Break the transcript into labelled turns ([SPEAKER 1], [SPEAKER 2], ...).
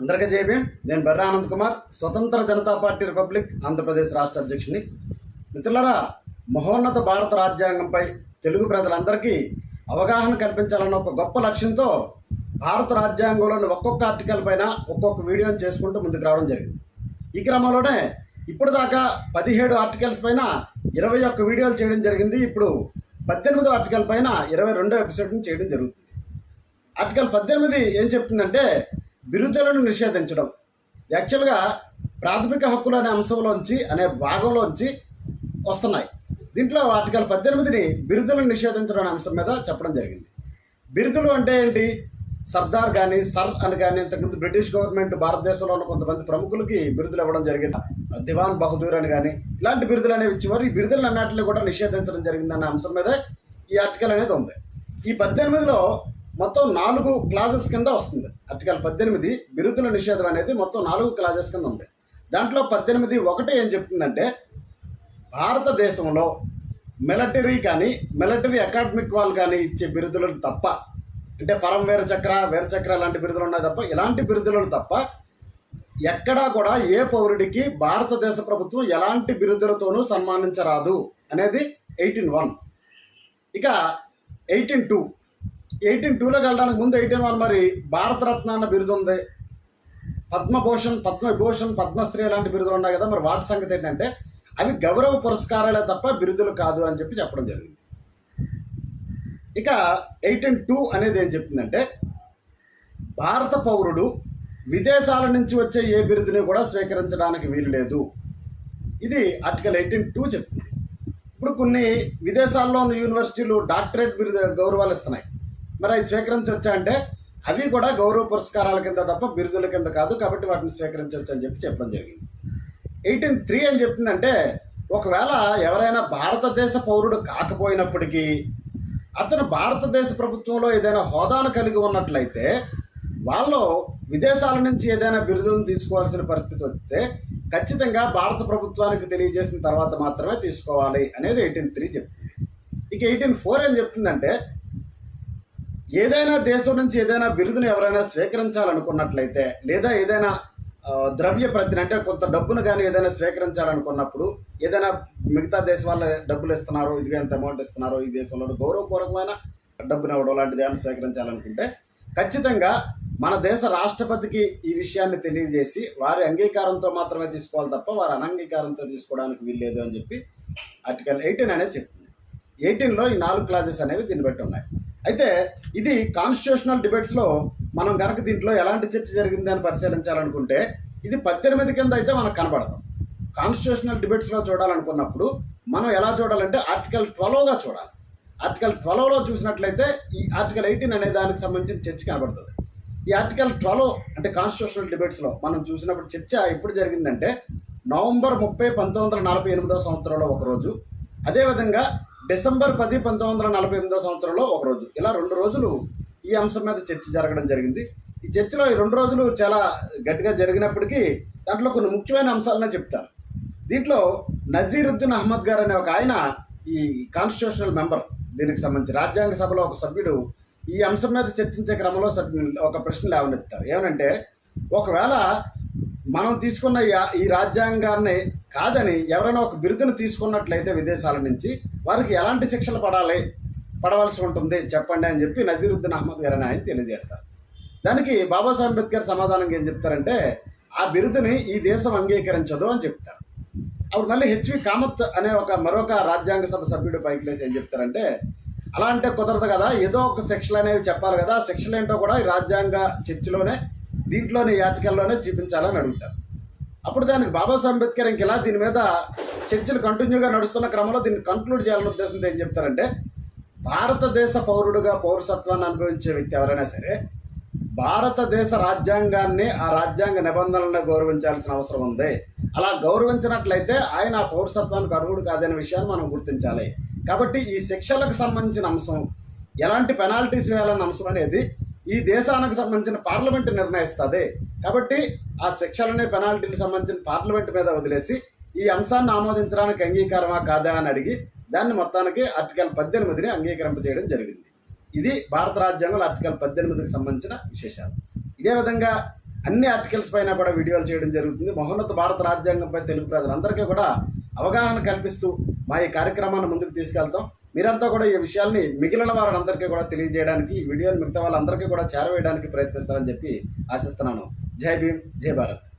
[SPEAKER 1] అందరికీ జేబీఎం నేను బర్రా ఆనంద్ కుమార్ స్వతంత్ర జనతా పార్టీ రిపబ్లిక్ ఆంధ్రప్రదేశ్ రాష్ట్ర అధ్యక్షుని. మిత్రులరా మహోన్నత భారత రాజ్యాంగంపై తెలుగు ప్రజలందరికీ అవగాహన కల్పించాలన్న ఒక గొప్ప లక్ష్యంతో భారత రాజ్యాంగంలోని ఒక్కొక్క ఆర్టికల్ పైన ఒక్కొక్క వీడియోని చేసుకుంటూ ముందుకు రావడం జరిగింది. ఈ క్రమంలోనే ఇప్పుడు దాకా పదిహేడు ఆర్టికల్స్ పైన ఇరవై ఒక్క వీడియోలు చేయడం జరిగింది. ఇప్పుడు పద్దెనిమిదో ఆర్టికల్ పైన ఇరవై రెండో ఎపిసోడ్ని చేయడం జరుగుతుంది. ఆర్టికల్ పద్దెనిమిది ఏం చెప్తుందంటే బిరుదులను నిషేధించడం. యాక్చువల్గా ప్రాథమిక హక్కులు అనే అంశంలోంచి అనే భాగంలోంచి వస్తున్నాయి. దీంట్లో ఆర్టికల్ పద్దెనిమిదిని బిరుదులను నిషేధించడం అనే అంశం మీద చెప్పడం జరిగింది. బిరుదులు అంటే ఏంటి? సర్దార్ కానీ సర్ అని కానీ ఇంతకుముందు బ్రిటిష్ గవర్నమెంట్ భారతదేశంలో ఉన్న కొంతమంది ప్రముఖులకి బిరుదులు ఇవ్వడం జరిగింది. దివాన్ బహదూర్ అని కానీ ఇలాంటి బిరుదులు అనేవి ఇచ్చేవారు ఈ బిరుదులు అన్నింటిని కూడా నిషేధించడం జరిగిందన్న అంశం మీద ఈ ఆర్టికల్ అనేది ఉంది. ఈ పద్దెనిమిదిలో మొత్తం నాలుగు క్లాజెస్ కింద వస్తుంది. ఆర్టికల్ పద్దెనిమిది బిరుదుల నిషేధం అనేది మొత్తం నాలుగు క్లాజెస్ కింద ఉంది. దాంట్లో పద్దెనిమిది ఒకటి ఏం చెప్తుందంటే భారతదేశంలో మిలిటరీ కానీ మిలిటరీ అకాడమిక్ వాళ్ళు కానీ ఇచ్చే బిరుదులను తప్ప అంటే పరం వీర చక్ర వీర చక్ర లాంటి బిరుదులు ఉన్నాయి తప్ప ఇలాంటి బిరుదులను తప్ప ఎక్కడా కూడా ఏ పౌరుడికి భారతదేశ ప్రభుత్వం ఎలాంటి బిరుదులతోనూ సన్మానించరాదు అనేది ఎయిటీన్ వన్. ఇక ఎయిటీన్ టూ. ఎయిటీన్ టూలోకి వెళ్ళడానికి ముందు ఎయిటీన్ వన్ మరి భారతరత్న అన్న బిరుదు ఉంది. పద్మభూషణ్ పద్మవిభూషణ్ పద్మశ్రీ లాంటి బిరుదులు ఉన్నాయి కదా మరి వాటి సంగతి ఏంటంటే అవి గౌరవ పురస్కారాలే తప్ప బిరుదులు కాదు అని చెప్పి చెప్పడం జరిగింది. ఇక ఎయిటీన్ టూ అనేది ఏం చెప్తుందంటే భారత పౌరుడు విదేశాల నుంచి వచ్చే ఏ బిరుదుని కూడా స్వీకరించడానికి వీలు లేదు. ఇది ఆర్టికల్ ఎయిటీన్ టూ చెప్తుంది. ఇప్పుడు కొన్ని విదేశాల్లో ఉన్న యూనివర్సిటీలు డాక్టరేట్ బిరుదు గౌరవాలు ఇస్తున్నాయి. మరి అవి స్వీకరించవచ్చా అంటే అవి కూడా గౌరవ పురస్కారాల కింద తప్ప బిరుదుల కింద కాదు కాబట్టి వాటిని స్వీకరించవచ్చు అని చెప్పి చెప్పడం జరిగింది. ఎయిటీన్ త్రీ అని చెప్తుందంటే ఒకవేళ ఎవరైనా భారతదేశ పౌరుడు కాకపోయినప్పటికీ అతను భారతదేశ ప్రభుత్వంలో ఏదైనా హోదాను కలిగి ఉన్నట్లయితే వాళ్ళు విదేశాల నుంచి ఏదైనా బిరుదులను తీసుకోవాల్సిన పరిస్థితి వస్తే ఖచ్చితంగా భారత ప్రభుత్వానికి తెలియజేసిన తర్వాత మాత్రమే తీసుకోవాలి అనేది ఎయిటీన్ త్రీ చెప్తుంది ఇక ఎయిటీన్ ఫోర్ ఏం చెప్తుందంటే ఏదైనా దేశం నుంచి ఏదైనా బిరుదును ఎవరైనా స్వీకరించాలనుకున్నట్లయితే లేదా ఏదైనా ద్రవ్య ప్రతిని అంటే కొంత డబ్బును కానీ ఏదైనా స్వీకరించాలనుకున్నప్పుడు ఏదైనా మిగతా దేశం వాళ్ళ డబ్బులు ఇస్తున్నారో ఇది ఎంత అమౌంట్ ఇస్తున్నారో ఈ దేశంలో గౌరవపూర్వకమైన డబ్బును ఇవ్వడం లాంటిది ఏమైనా స్వీకరించాలనుకుంటే ఖచ్చితంగా మన దేశ రాష్ట్రపతికి ఈ విషయాన్ని తెలియజేసి వారి అంగీకారంతో మాత్రమే తీసుకోవాలి తప్ప వారి అనంగీకారంతో తీసుకోవడానికి వీల్లేదు అని చెప్పి ఆర్టికల్ ఎయిటీన్ అనేది చెప్తుంది. ఎయిటీన్లో ఈ నాలుగు క్లాజెస్ అనేవి దీన్ని బట్టి ఉన్నాయి. అయితే ఇది కాన్స్టిట్యూషనల్ డిబేట్స్లో మనం కనుక దీంట్లో ఎలాంటి చర్చ జరిగింది అని పరిశీలించాలనుకుంటే ఇది పద్దెనిమిది కింద అయితే మనకు కనబడదు. కాన్స్టిట్యూషనల్ డిబేట్స్లో చూడాలనుకున్నప్పుడు మనం ఎలా చూడాలంటే ఆర్టికల్ ట్వెల్వ్గా చూడాలి. ఆర్టికల్ ట్వెల్వ్లో చూసినట్లయితే ఈ ఆర్టికల్ ఎయిటీన్ అనే దానికి సంబంధించిన చర్చ కనబడుతుంది. ఈ ఆర్టికల్ ట్వెల్వ్ అంటే కాన్స్టిట్యూషనల్ డిబేట్స్లో మనం చూసినప్పుడు చర్చ ఎప్పుడు జరిగిందంటే నవంబర్ ముప్పై పంతొమ్మిది వందల నలభై ఎనిమిదో సంవత్సరంలో ఒకరోజు. అదేవిధంగా డిసెంబర్ పది పంతొమ్మిది వందల నలభై ఎనిమిదో సంవత్సరంలో ఒకరోజు ఇలా రెండు రోజులు ఈ అంశం మీద చర్చ జరగడం జరిగింది. ఈ చర్చలో ఈ రెండు రోజులు చాలా గట్టిగా జరిగినప్పటికీ దాంట్లో కొన్ని ముఖ్యమైన అంశాలనే చెప్తాను దీంట్లో నజీరుద్దీన్ అహ్మద్ గారు అనే ఒక ఆయన ఈ కాన్స్టిట్యూషనల్ మెంబర్ దీనికి సంబంధించి రాజ్యాంగ సభలో ఒక సభ్యుడు ఈ అంశం మీద చర్చించే క్రమంలో ఒక ప్రశ్న లేవనెత్తారు. ఏమనంటే ఒకవేళ మనం తీసుకున్న ఈ- ఈ రాజ్యాంగాన్ని కాదని ఎవరైనా ఒక బిరుదును తీసుకున్నట్లయితే విదేశాల నుంచి వారికి ఎలాంటి శిక్షలు పడాలి పడవలసి ఉంటుంది చెప్పండి అని చెప్పి నజీరుద్దీన్ అహ్మద్ గారు అని ఆయన తెలియజేస్తారు. దానికి బాబాసాహెబ్ అంబేద్కర్ సమాధానం ఏం చెప్తారంటే ఆ బిరుదుని ఈ దేశం అంగీకరించదు అని చెప్తారు. అప్పుడు మళ్ళీ హెచ్వి కామత్ అనే ఒక మరొక రాజ్యాంగ సభ సభ్యుడు పైకి లేసి ఏం చెప్తారంటే అలా అంటే కుదరదు కదా ఏదో ఒక శిక్షలు అనేవి చెప్పాలి కదా శిక్షలు ఏంటో కూడా ఈ రాజ్యాంగ చర్చలోనే దీంట్లోనే ఈ ఆర్టికల్లోనే చూపించాలని అడుగుతారు. అప్పుడు దానికి బాబాసాహెబ్ అంబేద్కర్ ఇంక ఇలా దీని మీద చర్చలు కంటిన్యూగా నడుస్తున్న క్రమంలో దీన్ని కంక్లూడ్ చేయాలన్న ఉద్దేశంతో ఏం చెప్తారంటే భారతదేశ పౌరుడుగా పౌరసత్వాన్ని అనుభవించే వ్యక్తి ఎవరైనా సరే భారతదేశ రాజ్యాంగాన్ని ఆ రాజ్యాంగ నిబంధనలను గౌరవించాల్సిన అవసరం ఉంది. అలా గౌరవించినట్లయితే ఆయన ఆ పౌరసత్వానికి అర్హుడు కాదనే విషయాన్ని మనం గుర్తించాలి. కాబట్టి ఈ శిక్షలకు సంబంధించిన అంశం ఎలాంటి పెనాల్టీస్ వేయాలన్న అంశం అనేది ఈ దేశానికి సంబంధించిన పార్లమెంట్ నిర్ణయిస్తుంది. కాబట్టి ఆ శిక్షలనే పెనాల్టీకి సంబంధించిన పార్లమెంట్ మీద వదిలేసి ఈ అంశాన్ని ఆమోదించడానికి అంగీకారమా కాదా అని అడిగి దాన్ని మొత్తానికి ఆర్టికల్ పద్దెనిమిదిని అంగీకరింపజేయడం జరిగింది. ఇది భారత రాజ్యాంగంలో ఆర్టికల్ పద్దెనిమిదికి సంబంధించిన విశేషాలు. ఇదే విధంగా అన్ని ఆర్టికల్స్ పైన కూడా వీడియోలు చేయడం జరుగుతుంది. మహోన్నత భారత రాజ్యాంగంపై తెలుగు ప్రజలందరికీ కూడా అవగాహన కల్పిస్తూ మా ఈ కార్యక్రమాన్ని ముందుకు తీసుకెళ్తాం. మీరంతా కూడా ఈ విషయాల్ని మిగిలిన వారందరికీ కూడా తెలియజేయడానికి ఈ వీడియోని మిగతా వాళ్ళందరికీ కూడా చేరవేయడానికి ప్రయత్నిస్తారని చెప్పి ఆశిస్తున్నాను. जय भीम जय भारत